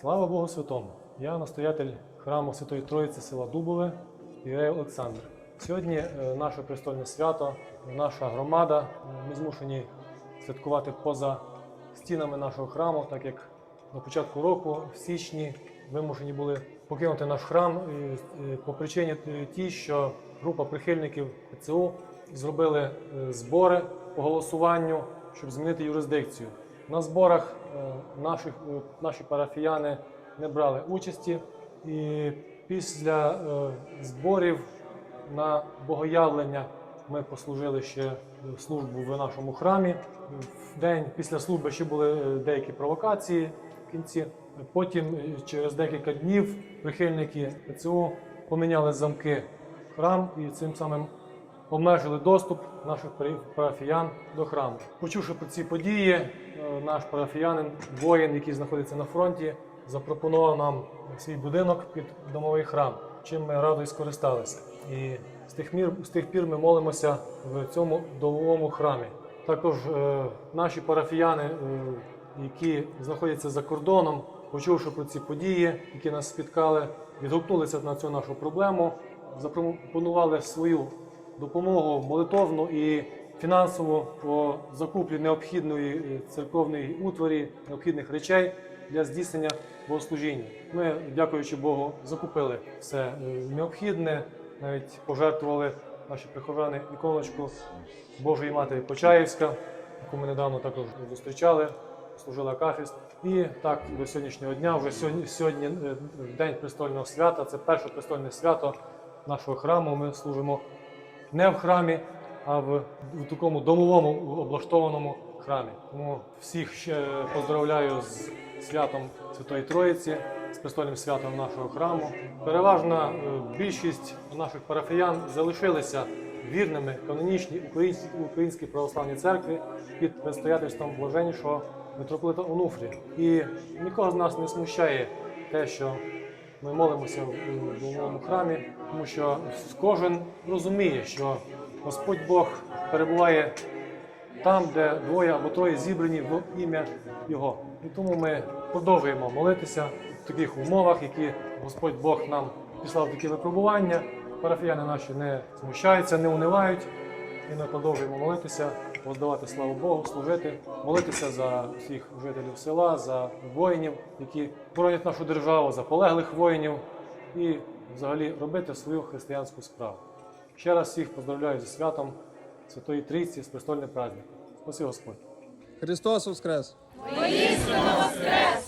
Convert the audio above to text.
Слава Богу Святому! Я настоятель храму Святої Троїці села Дубове Ірей Олександр. Сьогодні е, наше престольне свято, наша громада. е, Ми змушені святкувати поза стінами нашого храму, так як на початку року, в січні, вимушені були покинути наш храм е, по причині тій, що група прихильників ПЦУ зробили збори по голосуванню, щоб змінити юрисдикцію. На зборах е, наших, е, наші парафіяни не брали участі, і після е, зборів на богоявлення ми послужили ще службу в нашому храмі. В день після служби ще були деякі провокації в кінці. Потім, через декілька днів, прихильники ПЦУ поміняли замки в храм і цим самим обмежили доступ наших парафі- парафіян до храму. Почувши про ці події, е, наш парафіянин, воїн, який знаходиться на фронті, запропонував нам свій будинок під домовий храм, чим ми радо і скористалися. І з тих, мір, з тих пір ми молимося в цьому домовому храмі. Також е, наші парафіяни, е, які знаходяться за кордоном, почувши про ці події, які нас спіткали, відгукнулися на цю нашу проблему, запропонували свою допомогу молитовну і фінансову по закуплі необхідної е, церковної утворі, необхідних речей для здійснення богослужіння. Ми, дякуючи Богу, закупили все е, необхідне, навіть пожертвували наші прихожани іконочку Божої Матері Почаївська, яку ми недавно також зустрічали, служила кафіст. І так до сьогоднішнього дня, вже сьогодні, сьогодні е, день престольного свята, це перше престольне свято нашого храму. Ми служимо не в храмі, а в, в такому домовому облаштованому храмі. Тому всіх ще поздравляю з святом Святої Троїці, з престольним святом нашого храму. Переважна е, більшість наших парафіян залишилися вірними канонічній українській, православній церкві під предстоятельством блаженнішого митрополита Онуфрія. І нікого з нас не смущає те, що ми молимося в новому храмі, тому що кожен розуміє, що Господь Бог перебуває там, де двоє або троє зібрані в ім'я Його. І тому ми продовжуємо молитися в таких умовах, які Господь Бог нам післав такі випробування. Парафіяни наші не смущаються, не унивають. І ми продовжуємо молитися, воздавати славу Богу, служити, молитися за всіх жителів села, за воїнів, які боронять нашу державу, за полеглих воїнів і взагалі робити свою християнську справу. Ще раз всіх поздравляю зі святом Святої Трійці з престольним праздником. Спаси Господь! Христос Воскрес! Воістину воскрес!